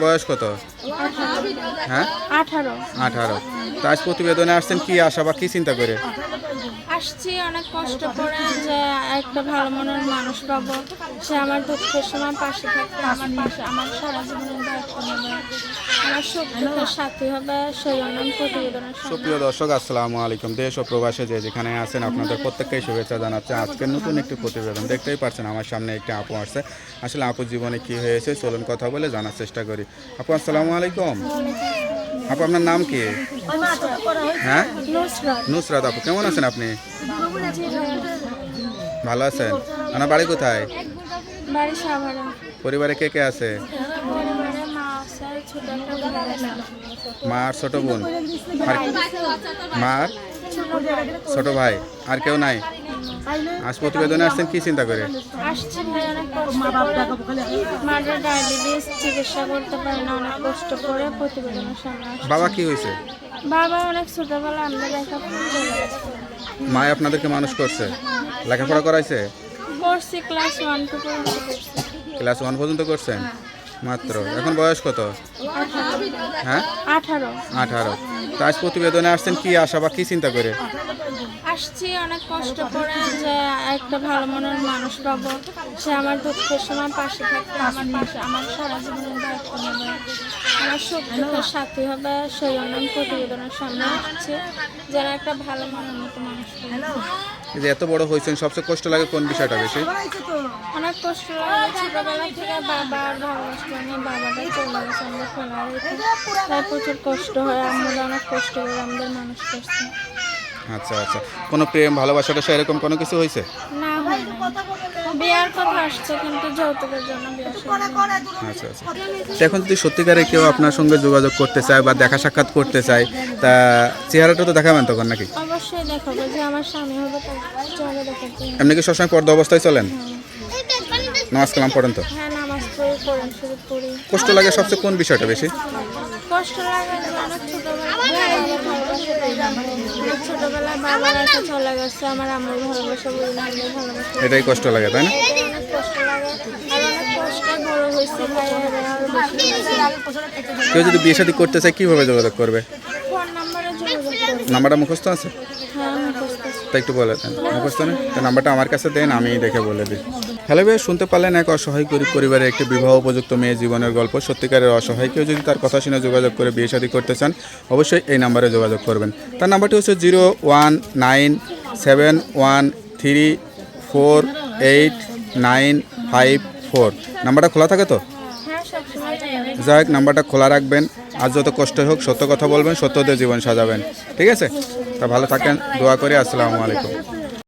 বয়স কত? হ্যাঁ? আঠারো। আঠারো। তা আজ প্রতিবেদনে আসছেন কি আশা বা কি চিন্তা করে? আসছি অনেক কষ্ট করে যে একটা ভালো মনের মানুষ পাবো। সে আমার দুঃখের সময় পাশে থাকবে আমার পাশে আমার সারা জীবনের দায়িত্ব নেবে। আমার সুখ দুঃখের সাথী হবে সেই জন্য প্রতিবেদনের সুপ্রিয় দর্শক আসসালামু আলাইকুম। দেশ ও প্রবাসে যে যেখানে আছেন আপনাদের প্রত্যেককেই শুভেচ্ছা জানাচ্ছে। আজকের নতুন একটি প্রতিবেদন দেখতেই পাচ্ছেন আমার সামনে একটি আপু আসছে। আসলে আপুর জীবনে কি হয়েছে চলুন কথা বলে জানার চেষ্টা করি। আপু আসসালামু আলাইকুম। আপু আপনার নাম কি? হ্যাঁ? নুসরাত। নুসরাত আপু কেমন আছেন আপনি? ভালো আছেন। আপনার বাড়ি কোথায়? পরিবারে কে কে আছে? মা ছোট বোন আছে। আর ছোট বোন? আর মা ছোট ভাই? আর কেউ নাই? আজ প্রতিবেদনে আসছেন কি চিন্তা করে? আসছি ভাই অনেক ডায়াবেটিস চিকিৎসা করতে পারে না অনেক কষ্ট করে প্রতিবেদনের সামনে আসছি। বাবা কি হয়েছে? বাবা অনেক ছোটবেলা আমরা দেখা মা আপনাদেরকে মানুষ করছে? লেখাপড়া করাইছে? করছি ক্লাস ওয়ান টু পর্যন্ত করছি। ক্লাস ওয়ান পর্যন্ত করছেন? মাত্র। এখন বয়স কত? হ্যাঁ? আঠারো। আঠারো। আজ প্রতিবেদনে আসছেন, কি আশা বা কি চিন্তা করে? আসছি, অনেক কষ্ট করে যে একটা ভালো মনের মানুষ পাবো। সে আমার দুঃখের সময় পাশে থাকবে, আমার পাশে আমার সারা জীবনের দায়িত্ব নেবে। আমার সুখ দুঃখের সাথী হবে, সেই জন্য প্রতিবেদনের সামনে আসছি যারা একটা ভালো মনের মতো মানুষ যে এত বড় হয়েছেন সবচেয়ে কষ্ট লাগে কোন বিষয়টা বেশি? অনেক কষ্ট লাগে। ছোটবেলা থেকে বাবার ভালোবাসা নিয়ে বাবাটাই চলে গেছে আমরা খোলা তাই প্রচুর কষ্ট হয় আমরা অনেক কষ্ট করে আমাদের মানুষ করছি। আচ্ছা আচ্ছা। কোনো প্রেম ভালোবাসাটা সেরকম কোনো কিছু হয়েছে? না হয় না বিয়ার কথা আসছে কিন্তু যৌতুকের জন্য বিয়ে আচ্ছা আচ্ছা। এখন যদি সত্যিকারে কেউ আপনার সঙ্গে যোগাযোগ করতে চায় বা দেখা সাক্ষাৎ করতে চায় তা চেহারাটা তো দেখাবেন তখন নাকি? অবশ্যই দেখাবো যে আমার স্বামী হবে তার দেখাতে। এমনি কি সবসময় পর্দা অবস্থায় চলেন? নামাজ কালাম পড়েন তো? হ্যাঁ নামাজ কষ্ট লাগে সবচেয়ে কোন বিষয়টা বেশি? কষ্ট লাগে অনেক ছোটবেলায় অনেক ভালোবাসা পাই না। অনেক ছোটবেলায় বাবার কাছে চলে গেছে আমার আমার ভালোবাসা বলি না আমার ভালোবাসা। এটাই কষ্ট লাগে তাই না? অনেক কষ্ট লাগে আর অনেক কষ্টে বড় হয়েছে তাই আরও আরও বেশি কেউ যদি বিয়ে শাদী করতে চায় কীভাবে যোগাযোগ করবে? ফোন নাম্বারে যোগাযোগ করব। নাম্বারটা মুখস্থ আছে? হ্যাঁ তা একটু বলে দেন। মুখস্থ নেই? তো নাম্বারটা আমার কাছে দেন আমি দেখে বলে দিই। হ্যালো ভাই শুনতে পারলেন এক অসহায় গরিব পরিবারের একটি বিবাহ উপযুক্ত মেয়ে জীবনের গল্প। সত্যিকারের অসহায় কেউ যদি তার কথা শুনে যোগাযোগ করে বিয়ে শাদী করতে চান অবশ্যই এই নাম্বারে যোগাযোগ করবেন। তার নাম্বারটি হচ্ছে zero one nine seven one three four eight nine five four. নাম্বারটা খোলা থাকে তো? হ্যাঁ। যাই হোক নাম্বারটা খোলা রাখবেন। আর যত কষ্ট হোক, সত্য কথা বলবেন, সত্যদের জীবন সাজাবেন। ঠিক আছে? তা ভালো থাকেন, দোয়া করি, আসসালামু আলাইকুম।